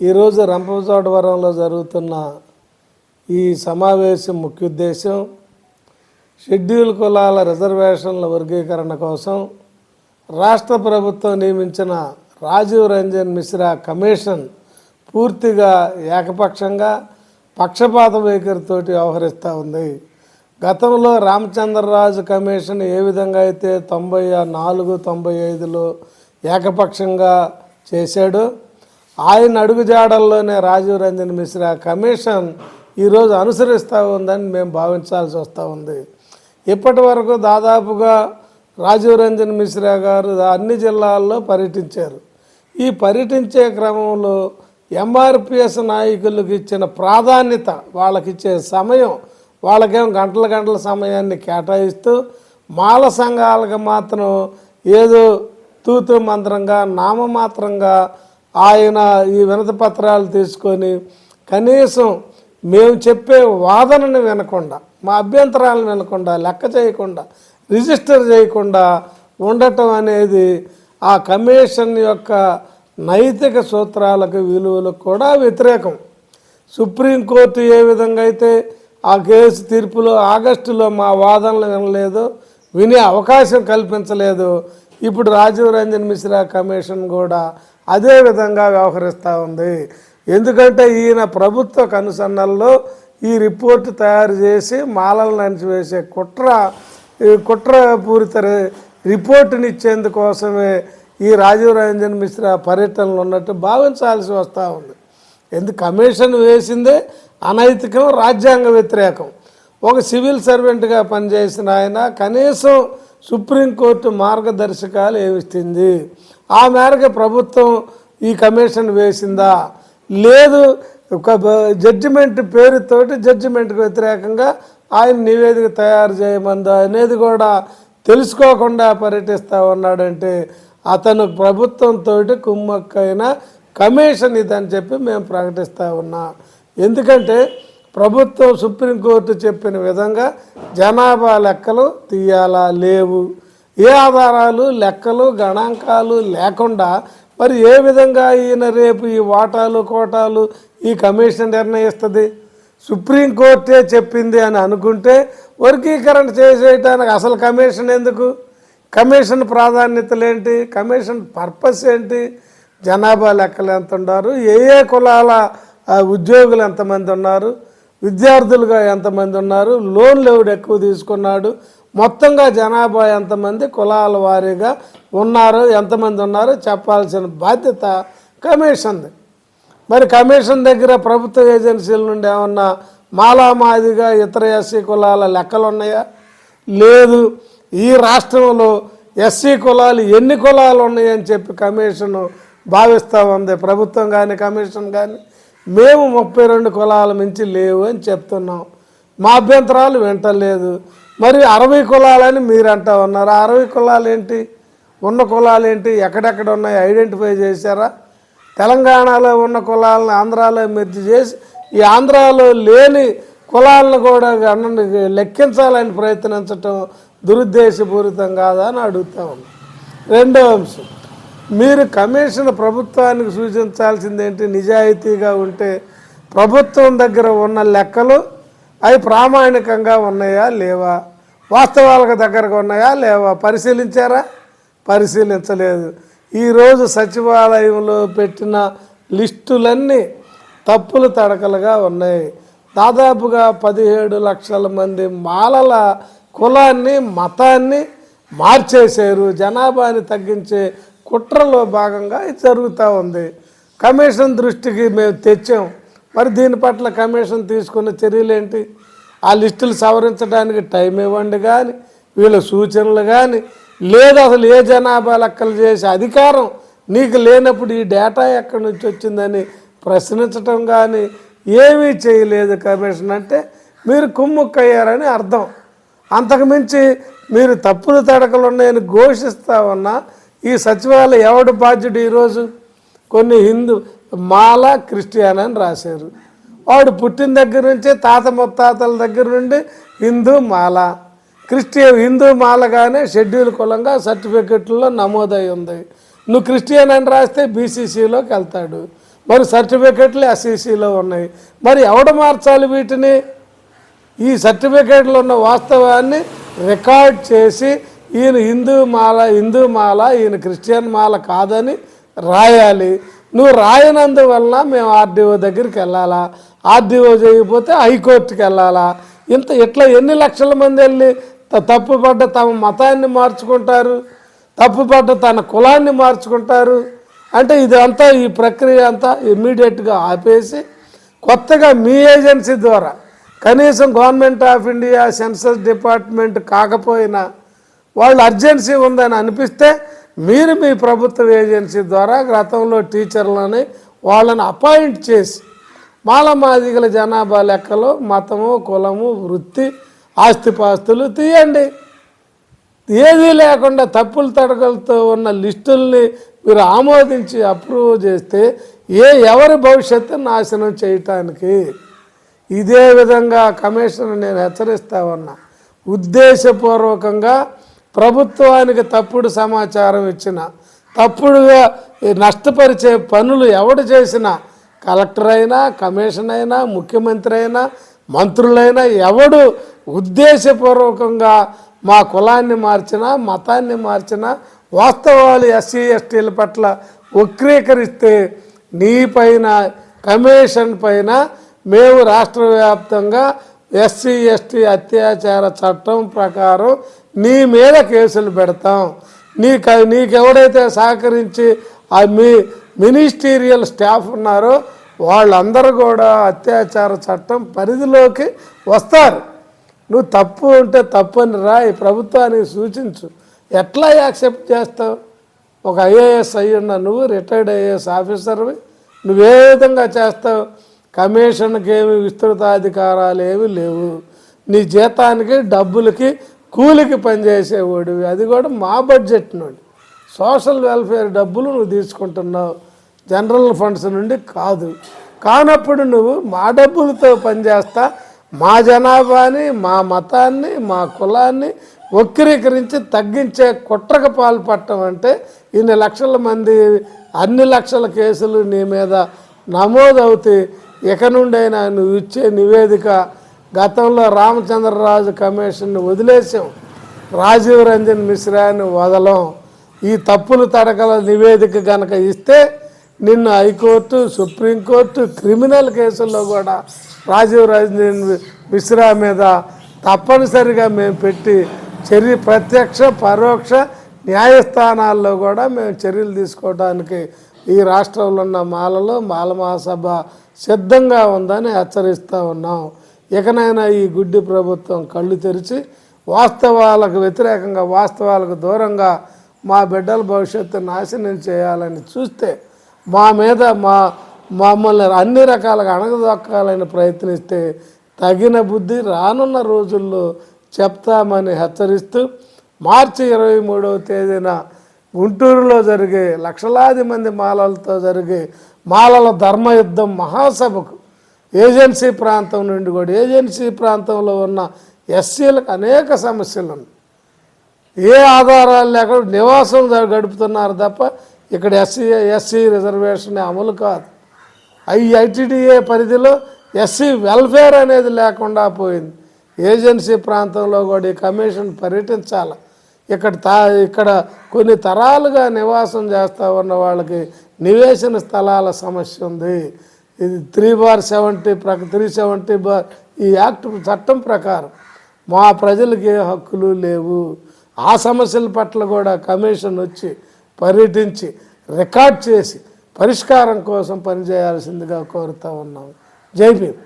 ఈరోజు రంపచోడవరంలో జరుగుతున్న ఈ సమావేశం ముఖ్య ఉద్దేశం షెడ్యూల్ కులాల రిజర్వేషన్ల వర్గీకరణ కోసం రాష్ట్ర ప్రభుత్వం నియమించిన రాజీవ్ రంజన్ మిశ్రా కమిషన్ పూర్తిగా ఏకపక్షంగా పక్షపాత వైఖరితోటి వ్యవహరిస్తూ ఉంది. గతంలో రామచంద్రరాజు కమిషన్ ఏ విధంగా అయితే తొంభై నాలుగు తొంభై ఐదులో ఏకపక్షంగా చేశాడో ఆయన అడుగుజాడల్లోనే రాజీవ్ రంజన్ మిశ్రా కమిషన్ ఈరోజు అనుసరిస్తూ ఉందని మేము భావించాల్సి వస్తూ ఉంది. ఇప్పటి వరకు దాదాపుగా రాజీవ్ రంజన్ మిశ్రా గారు అన్ని జిల్లాల్లో పర్యటించారు. ఈ పర్యటించే క్రమంలో ఎంఆర్పిఎస్ నాయకులకు ఇచ్చిన ప్రాధాన్యత వాళ్ళకి ఇచ్చే సమయం వాళ్ళకేం గంటల గంటల సమయాన్ని కేటాయిస్తూ మాల సంఘాలకు మాత్రం ఏదో తూతు మంత్రంగా నామమాత్రంగా ఆయన ఈ వినతి పత్రాలు తీసుకొని కనీసం మేము చెప్పే వాదనని వినకుండా మా అభ్యంతరాలను వినకుండా లెక్క చేయకుండా రిజిస్టర్ చేయకుండా ఉండటం అనేది ఆ కమిషన్ యొక్క నైతిక సూత్రాలకు విలువలకు కూడా వ్యతిరేకం. సుప్రీంకోర్టు ఏ విధంగా అయితే ఆ కేసు తీర్పులో ఆగస్టులో మా వాదనలు వినలేదు వినే అవకాశం కల్పించలేదు ఇప్పుడు రాజీవ్ రంజన్ మిశ్రా కమిషన్ కూడా అదే విధంగా వ్యవహరిస్తూ ఉంది. ఎందుకంటే ఈయన ప్రభుత్వ కనుసన్నల్లో ఈ రిపోర్ట్ తయారు చేసి మాలలను అణిచివేసే కుట్ర ఈ కుట్రపూరిత రిపోర్టుని ఇచ్చేందుకోసమే ఈ రాజీవ్ రంజన్ మిశ్రా పర్యటనలు ఉన్నట్టు భావించాల్సి వస్తూ ఉంది. ఎందుకు కమిషన్ వేసిందే అనైతికం రాజ్యాంగ వ్యతిరేకం. ఒక సివిల్ సర్వెంట్గా పనిచేసిన ఆయన కనీసం సుప్రీంకోర్టు మార్గదర్శకాలు ఏమిస్తుంది ఆ మేరకు ప్రభుత్వం ఈ కమిషన్ వేసిందా? లేదు ఒక జడ్జిమెంట్ పేరుతోటి జడ్జిమెంట్కి వ్యతిరేకంగా ఆయన నివేదిక తయారు చేయమందా అనేది కూడా తెలుసుకోకుండా పర్యటిస్తూ ఉన్నాడంటే అతను ప్రభుత్వంతో కుమ్మక్కైన కమిషన్ ఇదని చెప్పి మేము ప్రకటిస్తూ ఉన్నాం. ఎందుకంటే ప్రభుత్వం సుప్రీంకోర్టు చెప్పిన విధంగా జనాభా లెక్కలు తీయాలా? లేవు. ఏ ఆధారాలు లెక్కలు గణాంకాలు లేకుండా మరి ఏ విధంగా ఈయన రేపు ఈ వాటాలు కోటాలు ఈ కమిషన్ నిర్ణయిస్తుంది? సుప్రీంకోర్టే చెప్పింది అని అనుకుంటే వర్గీకరణ చేసేయటానికి అసలు కమిషన్ ఎందుకు? కమిషన్ ప్రాధాన్యతలు ఏంటి కమిషన్ పర్పస్ ఏంటి? జనాభా లెక్కలు ఎంత ఉన్నారు ఏ ఏ కులాల ఉద్యోగులు ఎంతమంది ఉన్నారు? విద్యార్థులుగా ఎంతమంది ఉన్నారు? లోన్లు ఎవడు ఎక్కువ తీసుకున్నాడు? మొత్తంగా జనాభా ఎంతమంది? కులాల వారీగా ఉన్నారో ఎంతమంది ఉన్నారో చెప్పాల్సిన బాధ్యత కమిషన్ది. మరి కమిషన్ దగ్గర ప్రభుత్వ ఏజెన్సీల నుండి ఏమన్నా మాలామాదిగా ఇతర ఎస్సీ కులాల లెక్కలు ఉన్నాయా లేదు. ఈ రాష్ట్రంలో ఎస్సీ కులాలు ఎన్ని కులాలు ఉన్నాయని చెప్పి కమిషన్ భావిస్తూ ఉంది. ప్రభుత్వం కానీ కమిషన్ కానీ మేము ముప్పై రెండు కులాల మించి లేవు అని చెప్తున్నాం. మా అభ్యంతరాలు వింటలేదు. మరి అరవై కులాలని మీరు అంటా ఉన్నారు? అరవై కులాలు ఏంటి ఉన్న కులాలు ఏంటి ఎక్కడెక్కడ ఉన్నాయి? ఐడెంటిఫై చేశారా? తెలంగాణలో ఉన్న కులాలను ఆంధ్రాలో మెర్చి చేసి ఈ ఆంధ్రాలో లేని కులాలను కూడా గణన లెక్కించాలని ప్రయత్నించటం దురుద్దేశపూరితం కాదా అని అడుగుతా ఉన్నాం. రెండో అంశం. మీరు కమిషన్ ప్రభుత్వానికి సూచించాల్సింది ఏంటి నిజాయితీగా ఉంటే ప్రభుత్వం దగ్గర ఉన్న లెక్కలు అవి ప్రామాణికంగా ఉన్నాయా లేవా? వాస్తవాలకు దగ్గరగా ఉన్నాయా లేవా? పరిశీలించారా? పరిశీలించలేదు. ఈరోజు సచివాలయంలో పెట్టిన లిస్టులన్నీ తప్పులు తడకలుగా ఉన్నాయి. దాదాపుగా పదిహేడు లక్షల మంది మాలల కులాన్ని మతాన్ని మార్చేశారు. జనాభాని తగ్గించే కుట్రలో భాగంగా ఇది జరుగుతూ ఉంది. కమిషన్ దృష్టికి మేము తెచ్చాం. మరి దీని పట్ల కమిషన్ తీసుకున్న చర్యలు ఏంటి ఆ లిస్టులు సవరించడానికి టైం ఇవ్వండి కానీ వీళ్ళ సూచనలు కానీ లేదు అసలు ఏ జనాభా లెక్కలు చేసే అధికారం నీకు లేనప్పుడు ఈ డేటా ఎక్కడి నుంచి వచ్చిందని ప్రశ్నించటం కానీ ఏమీ చేయలేదు కమిషన్ అంటే మీరు కుమ్ముక్కయ్యారని అర్థం. అంతకుమించి మీరు తప్పులు తడకలు ఉన్నాయని ఘోషిస్తా ఉన్నా ఈ సచివాలయం ఎవడు బాధ్యుడు ఈరోజు? కొన్ని హిందూ మాల క్రిస్టియన్ అని రాశారు. వాడు పుట్టిన దగ్గర నుంచే తాత ముత్తాతల దగ్గర నుండి హిందూ మాల. క్రిస్టియన్ హిందూ మాలగానే షెడ్యూల్ కులంగా సర్టిఫికెట్లో నమోదై ఉంది. నువ్వు క్రిస్టియన్ అని రాస్తే బీసీసీలోకి వెళ్తాడు. మరి సర్టిఫికెట్లు ఎస్ఈసిలో ఉన్నాయి. మరి ఎవడు మార్చాలి వీటిని? ఈ సర్టిఫికేట్లో ఉన్న వాస్తవాన్ని రికార్డ్ చేసి ఈయన హిందూ మాల హిందూ మాల ఈయన క్రిస్టియన్ మాల కాదని రాయాలి. నువ్వు రాయనందువలన మేము ఆర్డీఓ దగ్గరికి వెళ్ళాలా? ఆర్డీఓ చేయకపోతే హైకోర్టుకి వెళ్ళాలా? ఇంత ఇట్లా ఎన్ని లక్షల మంది వెళ్ళి తప్పుపడ్డ తమ మతాన్ని మార్చుకుంటారు? తప్పుపడ్డ తన కులాన్ని మార్చుకుంటారు? అంటే ఇదంతా ఈ ప్రక్రియ అంతా ఇమ్మీడియట్గా ఆపేసి కొత్తగా మీ ఏజెన్సీ ద్వారా కనీసం government of India census department కాకపోయినా వాళ్ళు అర్జెన్సీ ఉందని అనిపిస్తే మీరు మీ ప్రభుత్వ ఏజెన్సీ ద్వారా గతంలో టీచర్లని వాళ్ళని అపాయింట్ చేసి మాలమాదిగల జనాభా లెక్కలో మతము కులము వృత్తి ఆస్తిపాస్తులు తీయండి. ఏదీ లేకుండా తప్పులు తడకలతో ఉన్న లిస్టుల్ని మీరు ఆమోదించి అప్రూవ్ చేస్తే ఏ ఎవరి భవిష్యత్తు నాశనం చేయటానికి? ఇదే విధంగా కమిషన్ నేను హెచ్చరిస్తా ఉన్నా. ఉద్దేశపూర్వకంగా ప్రభుత్వానికి తప్పుడు సమాచారం ఇచ్చిన తప్పుడుగా నష్టపరిచే పనులు ఎవడు చేసినా కలెక్టర్ అయినా కమిషన్ అయినా ముఖ్యమంత్రి అయినా మంత్రులైనా ఎవడు ఉద్దేశపూర్వకంగా మా కులాన్ని మార్చినా మతాన్ని మార్చినా వాస్తవాలు ఎస్సీ ఎస్టీల పట్ల వక్రీకరిస్తే నీ పైన కమిషన్ పైన మేము రాష్ట్ర వ్యాప్తంగా ఎస్సీ ఎస్టీ అత్యాచార చట్టం ప్రకారం నీ మీద కేసులు పెడతాం. నీకు నీకెవడైతే సహకరించి ఆ మీ మినిస్టీరియల్ స్టాఫ్ ఉన్నారో వాళ్ళందరూ కూడా అత్యాచార చట్టం పరిధిలోకి వస్తారు. నువ్వు తప్పు ఉంటే తప్పని రా ఈ ప్రభుత్వానికి సూచించు. ఎట్లా యాక్సెప్ట్ చేస్తావు? ఒక ఐఏఎస్ అయ్యున్న ఉన్న నువ్వు రిటైర్డ్ ఐఏఎస్ ఆఫీసర్వి. నువ్వు ఏ విధంగా చేస్తావు? కమిషన్కి ఏమి విస్తృతాధికారాలు ఏమి లేవు. నీ జీతానికి డబ్బులకి కూలికి పనిచేసేవాడివి అది కూడా మా బడ్జెట్ నుండి. సోషల్ వెల్ఫేర్ డబ్బులు నువ్వు తీసుకుంటున్నావు. జనరల్ ఫండ్స్ నుండి కాదు. కానప్పుడు నువ్వు మా డబ్బులతో పనిచేస్తా మా జనాభాని మా మతాన్ని మా కులాన్ని వక్రీకరించి తగ్గించే కుట్రకు పాల్పడటం అంటే ఇన్ని లక్షల మంది అన్ని లక్షల కేసులు నీ మీద నమోదవుతాయి. ఇక నుండైనా నువ్వు ఇచ్చే నివేదిక గతంలో రామచంద్రరాజు కమిషన్ను వదిలేసాం. రాజీవ్ రంజన్ మిశ్రాని వదలం. ఈ తప్పులు తడకల నివేదిక కనుక ఇస్తే నిన్ను హైకోర్టు సుప్రీంకోర్టు క్రిమినల్ కేసుల్లో కూడా రాజీవ్ రంజన్ మిశ్రా మీద తప్పనిసరిగా మేము పెట్టి చర్య ప్రత్యక్ష పరోక్ష న్యాయస్థానాల్లో కూడా మేము చర్యలు తీసుకోవడానికి ఈ రాష్ట్రంలో ఉన్న మాలలో మాల మహాసభ సిద్ధంగా ఉందని హెచ్చరిస్తూ ఉన్నాం. ఇకనైనా ఈ గుడ్డి ప్రభుత్వం కళ్ళు తెరిచి వాస్తవాలకు వ్యతిరేకంగా వాస్తవాలకు దూరంగా మా బిడ్డల భవిష్యత్తు నాశనం చేయాలని చూస్తే మా మీద మా మమ్మల్ని అన్ని రకాలుగా అణగదొక్కాలని ప్రయత్నిస్తే తగిన బుద్ధి రానున్న రోజుల్లో చెప్తామని హెచ్చరిస్తూ మార్చి ఇరవై మూడవ తేదీన గుంటూరులో జరిగే లక్షలాది మంది మాలలతో జరిగే మాలల ధర్మయుద్ధం మహాసభకు ఏజెన్సీ ప్రాంతం నుండి కూడా ఏజెన్సీ ప్రాంతంలో ఉన్న ఎస్సీలకు అనేక సమస్యలు ఉన్నాయి. ఏ ఆధారాలు లేకుండా నివాసం గడుపుతున్నారు తప్ప ఇక్కడ ఎస్సీ ఎస్సీ రిజర్వేషన్ అమలు కాదు. ఐ ఐటీడీఏ పరిధిలో ఎస్సీ వెల్ఫేర్ అనేది లేకుండా పోయింది. ఏజెన్సీ ప్రాంతంలో కూడా ఈ కమిషన్ పర్యటించాలి. ఇక్కడ తా ఇక్కడ కొన్ని తరాలుగా నివాసం చేస్తూ ఉన్న వాళ్ళకి నివేశన స్థలాల సమస్య ఉంది. ఇది త్రీ బార్ సెవెంటీ ప్రక త్రీ సెవెంటీ బార్ ఈ యాక్ట్ చట్టం ప్రకారం మా ప్రజలకి ఏ హక్కులు లేవు. ఆ సమస్యల పట్ల కూడా కమిషన్ వచ్చి పర్యటించి రికార్డ్ చేసి పరిష్కారం కోసం పనిచేయాల్సిందిగా కోరుతూ ఉన్నాం. జై భీమ్.